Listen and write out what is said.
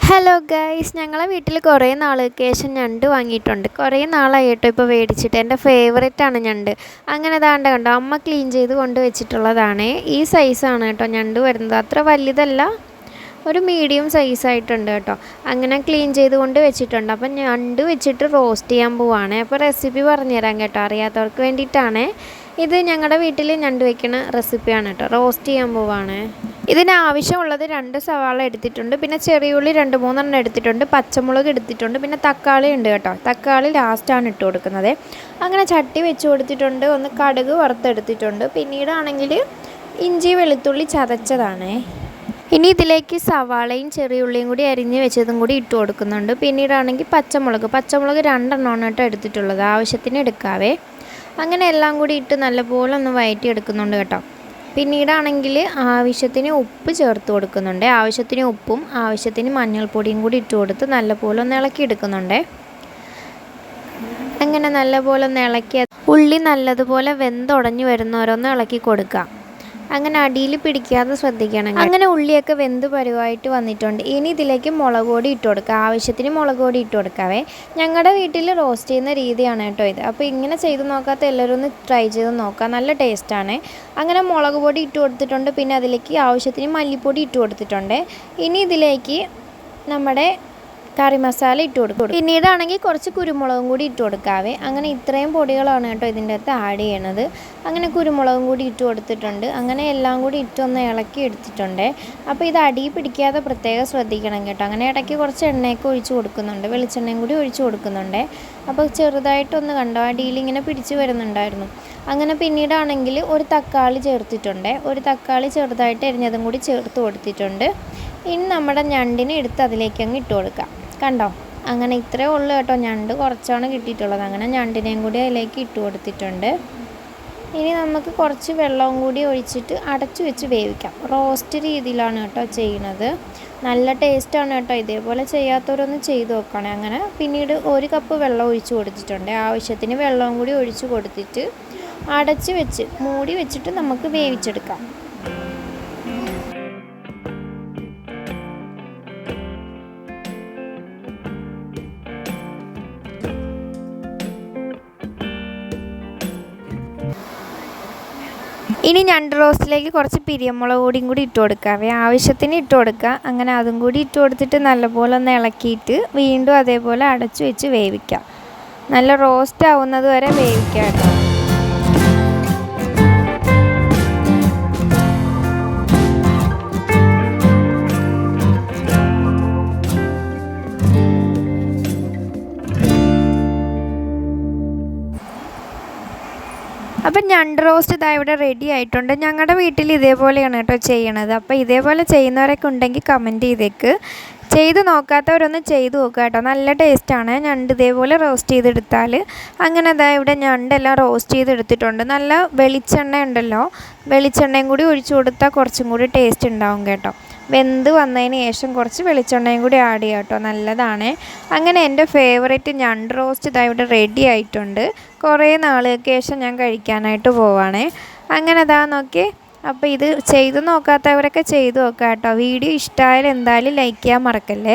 Hello guys ഞങ്ങളെ വീട്ടിൽ കുറേ നാൾക്ക് ശേഷം ഞണ്ട് വാങ്ങിയിട്ടുണ്ട്. കുറേ നാളായി കേട്ടോ ഇപ്പോൾ മേടിച്ചിട്ട് എന്റെ ആണ് ഞണ്ട്. അങ്ങനെ ദാണ്ട കണ്ടോ അമ്മ ക്ലീൻ ചെയ്ത് കൊണ്ട് വെച്ചിട്ടുള്ളതാണ്. ഈ സൈസാണ് കേട്ടോ ഞണ്ട് വരുന്നത്. അത്ര വലുതല്ല ഒരു മീഡിയം സൈസായിട്ടുണ്ട് കേട്ടോ. അങ്ങനെ ക്ലീൻ ചെയ്ത് കൊണ്ട് വെച്ചിട്ടുണ്ട്. അപ്പം ഞണ്ട് വെച്ചിട്ട് റോസ്റ്റ് ചെയ്യാൻ പോവാണ്. അപ്പോൾ റെസിപ്പി പറഞ്ഞുതരാം കേട്ടോ. അറിയാത്തവർക്ക് വേണ്ടിയിട്ടാണ്. ഇത് ഞങ്ങളുടെ വീട്ടിൽ ഞണ്ട് വയ്ക്കുന്ന റെസിപ്പിയാണ് കേട്ടോ. റോസ്റ്റ് ചെയ്യാൻ പോവാണ്. ഇതിന് ആവശ്യമുള്ളത് രണ്ട് സവാള എടുത്തിട്ടുണ്ട്. പിന്നെ ചെറിയുള്ളി രണ്ട് മൂന്നെണ്ണം എടുത്തിട്ടുണ്ട്. പച്ചമുളക് എടുത്തിട്ടുണ്ട്. പിന്നെ തക്കാളി ഉണ്ട് കേട്ടോ. തക്കാളി ലാസ്റ്റാണ് ഇട്ട് കൊടുക്കുന്നത്. അങ്ങനെ ചട്ടി വെച്ച് കൊടുത്തിട്ടുണ്ട്. ഒന്ന് കടുക് വറുത്തെടുത്തിട്ടുണ്ട്. പിന്നീടാണെങ്കിൽ ഇഞ്ചി വെളുത്തുള്ളി ചതച്ചതാണ്. ഇനി ഇതിലേക്ക് സവാളയും ചെറിയുള്ളിയും കൂടി അരിഞ്ഞ് വെച്ചതും കൂടി ഇട്ട് കൊടുക്കുന്നുണ്ട്. പിന്നീടാണെങ്കിൽ പച്ചമുളക്. പച്ചമുളക് രണ്ടെണ്ണമാണ് കേട്ടോ എടുത്തിട്ടുള്ളത്. ആവശ്യത്തിന് എടുക്കാവേ. അങ്ങനെ എല്ലാം കൂടി ഇട്ട് നല്ലപോലെ ഒന്ന് വയറ്റി എടുക്കുന്നുണ്ട് കേട്ടോ. പിന്നീടാണെങ്കിൽ ആവശ്യത്തിന് ഉപ്പ് ചേർത്ത് കൊടുക്കുന്നുണ്ട്. ആവശ്യത്തിന് ഉപ്പും ആവശ്യത്തിന് മഞ്ഞൾപ്പൊടിയും കൂടി ഇട്ട് കൊടുത്ത് നല്ലപോലെ ഒന്ന് ഇളക്കി എടുക്കുന്നുണ്ട് അങ്ങനെ നല്ലപോലെ ഒന്ന് ഇളക്കി ഉള്ളി നല്ലതുപോലെ വെന്തുടഞ്ഞു വരുന്നവരൊന്ന് ഇളക്കി കൊടുക്കുക. അങ്ങനെ അടിയിൽ പിടിക്കാതെ ശ്രദ്ധിക്കണം. അങ്ങനെ ഉള്ളിയൊക്കെ വെന്ത് പരുവായിട്ട് വന്നിട്ടുണ്ട്. ഇനി ഇതിലേക്ക് മുളക് പൊടി ഇട്ട് കൊടുക്കുക ആവശ്യത്തിന് മുളക് പൊടി ഇട്ട് കൊടുക്കാവേ. ഞങ്ങളുടെ വീട്ടിൽ റോസ്റ്റ് ചെയ്യുന്ന രീതിയാണ് കേട്ടോ ഇത്. അപ്പോൾ ഇങ്ങനെ ചെയ്ത് നോക്കാത്ത എല്ലാവരും ഒന്ന് ട്രൈ ചെയ്ത് നോക്കാം. നല്ല ടേസ്റ്റാണ് അങ്ങനെ മുളക് പൊടി ഇട്ട് കൊടുത്തിട്ടുണ്ട്. പിന്നെ അതിലേക്ക് ആവശ്യത്തിന് മല്ലിപ്പൊടി ഇട്ട് കൊടുത്തിട്ടുണ്ട്. ഇനി ഇതിലേക്ക് നമ്മുടെ കറി മസാല ഇട്ട് കൊടുക്കും. പിന്നീടാണെങ്കിൽ കുറച്ച് കുരുമുളകും കൂടി ഇട്ട് കൊടുക്കാവേ. അങ്ങനെ ഇത്രയും പൊടികളാണ് കേട്ടോ ഇതിന്റെ അകത്ത് ആഡ് ചെയ്യണത്. അങ്ങനെ കുരുമുളകും കൂടി ഇട്ട് കൊടുത്തിട്ടുണ്ട്. അങ്ങനെ എല്ലാം കൂടി ഇട്ടൊന്ന് ഇളക്കി എടുത്തിട്ടുണ്ട്. അപ്പോൾ ഇത് അടി പിടിക്കാതെ പ്രത്യേകം ശ്രദ്ധിക്കണം കേട്ടോ. അങ്ങനെ ഇടയ്ക്ക് കുറച്ച് എണ്ണയൊക്കെ ഒഴിച്ച് കൊടുക്കുന്നുണ്ട്. വെളിച്ചെണ്ണയും കൂടി ഒഴിച്ച് കൊടുക്കുന്നുണ്ട്. അപ്പോൾ ചെറുതായിട്ടൊന്ന് കണ്ടോ? അടിയിൽ ഇങ്ങനെ പിടിച്ച് വരുന്നുണ്ടായിരുന്നു. അങ്ങനെ പിന്നീടാണെങ്കിൽ ഒരു തക്കാളി ചേർത്തിട്ടുണ്ട്. ഒരു തക്കാളി ചെറുതായിട്ട് എരിഞ്ഞതും കൂടി ചേർത്ത് കൊടുത്തിട്ടുണ്ട്. ഇനി നമ്മുടെ ഞണ്ടിനെ എടുത്ത് അതിലേക്ക് അങ്ങ് ഇട്ട് കൊടുക്കാം. കണ്ടോ? അങ്ങനെ ഇത്രേ ഉള്ളൂ കേട്ടോ. ഞണ്ട് കുറച്ചാണ് കിട്ടിയിട്ടുള്ളത്. അങ്ങനെ ഞണ്ടിനെയും കൂടി അതിലേക്ക് ഇട്ട് കൊടുത്തിട്ടുണ്ട്. ഇനി നമുക്ക് കുറച്ച് വെള്ളവും കൂടി ഒഴിച്ചിട്ട് അടച്ചു വെച്ച് വേവിക്കാം. റോസ്റ്റ് രീതിയിലാണ് കേട്ടോ ചെയ്യുന്നത്. നല്ല ടേസ്റ്റാണ് കേട്ടോ. ഇതേപോലെ ചെയ്യാത്തവരൊന്ന് ചെയ്ത് നോക്കണേ. അങ്ങനെ പിന്നീട് ഒരു കപ്പ് വെള്ളം ഒഴിച്ച് കൊടുത്തിട്ടുണ്ട്. ആവശ്യത്തിന് വെള്ളവും കൂടി ഒഴിച്ച് കൊടുത്തിട്ട് അടച്ച് വെച്ച് മൂടി വെച്ചിട്ട് നമുക്ക് വേവിച്ചെടുക്കാം. ഇനി ഞണ്ട് റോസ്റ്റിലേക്ക് കുറച്ച് പിരിയമുളക് പൊടിയും കൂടി ഇട്ട് കൊടുക്കുക ആവശ്യത്തിന് ഇട്ട് കൊടുക്കുക. അങ്ങനെ അതും കൂടി ഇട്ട് കൊടുത്തിട്ട് നല്ലപോലെ ഒന്ന് ഇളക്കിയിട്ട് വീണ്ടും അതേപോലെ അടച്ചു വെച്ച് വേവിക്കാം. നല്ല റോസ്റ്റ് ആവുന്നത് വരെ വേവിക്കാം കേട്ടോ. അപ്പം ഞണ്ട് റോസ്റ്റ് ഇതാ ഇവിടെ റെഡി ആയിട്ടുണ്ട്. ഞങ്ങളുടെ വീട്ടിൽ ഇതേപോലെയാണ് കേട്ടോ ചെയ്യണത്. അപ്പോൾ ഇതേപോലെ ചെയ്യുന്നവരൊക്കെ ഉണ്ടെങ്കിൽ കമന്റ് ചെയ്തേക്ക്. ചെയ്ത് നോക്കാത്തവരൊന്ന് ചെയ്ത് നോക്കുക കേട്ടോ. നല്ല ടേസ്റ്റാണ് ഞണ്ട് ഇതേപോലെ റോസ്റ്റ് ചെയ്തെടുത്താൽ അങ്ങനെ അതാ ഇവിടെ ഞണ്ടെല്ലാം റോസ്റ്റ് ചെയ്തെടുത്തിട്ടുണ്ട്. നല്ല വെളിച്ചെണ്ണ ഉണ്ടല്ലോ. വെളിച്ചെണ്ണയും കൂടി ഒഴിച്ചു കൊടുത്താൽ കുറച്ചും കൂടി ടേസ്റ്റ് ഉണ്ടാവും കേട്ടോ. വെന്ത് വന്നതിന് ശേഷം കുറച്ച് വെളിച്ചെണ്ണയും കൂടി ആഡ് ചെയ്യാം കേട്ടോ. നല്ലതാണ്. അങ്ങനെ എന്റെ ഫേവറേറ്റ് ഞണ്ട് റോസ്റ്റ് ഇതാ ഇവിടെ റെഡി ആയിട്ടുണ്ട്. കുറേ നാളുകൾക്ക് ശേഷം ഞാൻ കഴിക്കാനായിട്ട് പോവാണേ. അങ്ങനെ അതാ നോക്കി അപ്പോൾ ഇത് ചെയ്ത് നോക്കാത്തവരൊക്കെ ചെയ്ത് നോക്കാം കേട്ടോ വീഡിയോ ഇഷ്ടമായാലും എന്തായാലും ലൈക്ക് ചെയ്യാൻ മറക്കല്ലേ.